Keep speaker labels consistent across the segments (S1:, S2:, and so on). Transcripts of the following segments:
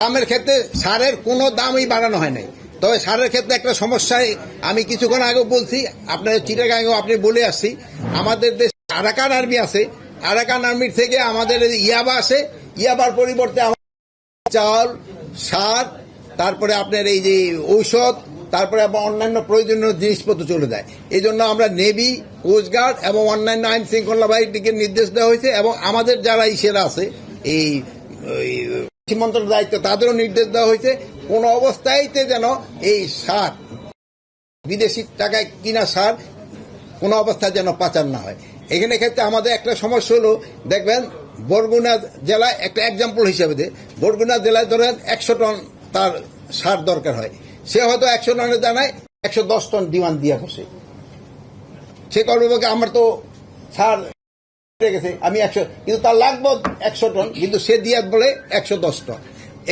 S1: দামের ক্ষেত্রে সারের কোনো দামই বাড়ানো হয় নাই। তবে সারের ক্ষেত্রে একটা সমস্যায় আমি কিছুক্ষণ আগেও বলছি আপনার চিটাগাঙ্গেও আপনি বলে আসছি, আমাদের দেশে আরাকান আর্মি আছে। আরাকান আর্মির থেকে আমাদের ইয়াবা আছে ইয়াবার পরিবর্তে চাল, সার, তারপরে আপনার এই যে ঔষধ, তারপরে অন্যান্য প্রয়োজনীয় জিনিসপত্র চলে যায়। এই জন্য আমরা নেভি কোস্টগার্ড এবং অন্যান্য আইন শৃঙ্খলা বাহিনীকে নির্দেশ দেওয়া হয়েছে এবং আমাদের যারা ইসেরা আছে, এই ওই দায়িত্ব তাদেরও নির্দেশ দেওয়া হয়েছে, কোন অবস্থায়তে যেন এই সার, বিদেশি টাকায় কিনা সার কোন অবস্থায় যেন পাচার না হয়। এখানে ক্ষেত্রে আমাদের একটা সমস্যা হলো, দেখবেন বরগুনা জেলায় একটা এক্সাম্পল হিসেবে দে, বরগুনা জেলায় ধরেন একশো টন তার সার দরকার হয়। সে হয়তো একশো টনের জানায় একশো দশ টন ডিমান্ড দিয়ে বসে সে করবে আমার তো সার গেছে, আমি একশো, কিন্তু তার লাগবে একশো টন, কিন্তু সে দিয়ে বলে একশো দশ টন।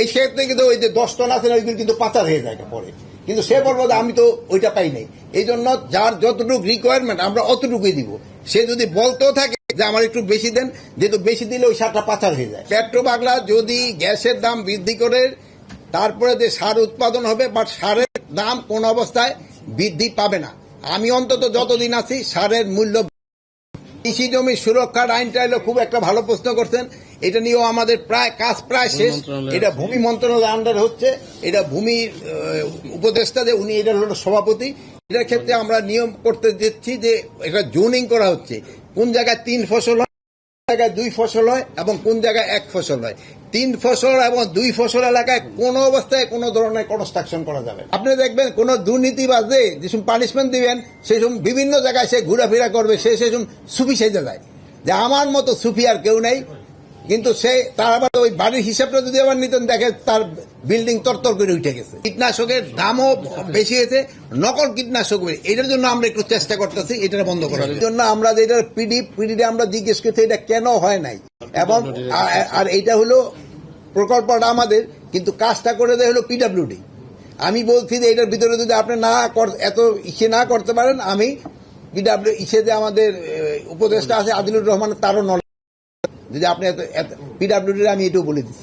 S1: এই ক্ষেত্রে কিন্তু ওই যে দশ টন আছে না, ওইগুলো কিন্তু পাচার হয়ে যায় পরে। কিন্তু সে বলব আমি তো ওইটা পাই নাই। এই জন্য যার যতটুকু রিকোয়ারমেন্ট আমরা অতটুকুই দিব। সে যদি বলতেও থাকে যে আমার একটু বেশি দেন, যেহেতু বেশি দিলে ওই সারটা পাচার হয়ে যায়। পেট্রো বাংলা যদি গ্যাসের দাম বৃদ্ধি করে, তারপরে যে সার উৎপাদন হবে বাট সারের দাম কোন অবস্থায় বৃদ্ধি পাবে না। আমি অন্তত যতদিন আছি, সারের মূল্য কৃষি জমি সুরক্ষার আইনটা এলো খুব একটা ভালো প্রশ্ন করছেন। এটা নিয়েও আমাদের প্রায় কাজ প্রায় শেষ। এটা ভূমি মন্ত্রণালয়ের আন্ডার হচ্ছে। এটা ভূমির উপদেষ্টা যে উনি এটা হলো সভাপতি। এটার ক্ষেত্রে আমরা নিয়ম করতে দিচ্ছি যে এটা জোনিং করা হচ্ছে। কোন জায়গায় তিন ফসল হয় কোন জায়গায় দুই ফসল হয় এবং কোন জায়গায় এক ফসল হয়। তিন ফসল এবং দুই ফসল এলাকায় কোনো অবস্থায় কোনো ধরনের কনস্ট্রাকশন করা যাবে আপনি দেখবেন কোন দুর্নীতিবাজে যে পানিশমেন্ট দিবেন সময় বিভিন্ন জায়গায় সে ঘোরাফেরা করবে, সে সময় সুফি সেজে যায় যে আমার মতো সুফি আর কেউ নেই, কিন্তু সে তার আবার ওই বাড়ির হিসাবটা যদি আবার নিতেন দেখে তার বিল্ডিং তরতর করে উঠে গেছে। কীটনাশকের দামও বেশি হয়েছে, নকল কীটনাশক এটার জন্য আমরা একটু চেষ্টা করতেছি এটা বন্ধ করার জন্য। আমরা যে এটার পিডি পিডিতে আমরা জিজ্ঞেস করছি, এটা কেন হয় নাই? এবং আর এইটা হলো প্রকল্পটা আমাদের, কিন্তু কাজটা করে দেয় হলো পিডাব্লিউডি আমি বলছি যে এটার ভিতরে যদি আপনি না এত ইসে না করতে পারেন, আমি পিডাব্লিউ ইসে যে আমাদের উপদেষ্টা আছে আদিলুর রহমান তারও নলেজ যদি আপনি পিডাব্লিউডি আমি এটাও বলে দিচ্ছি।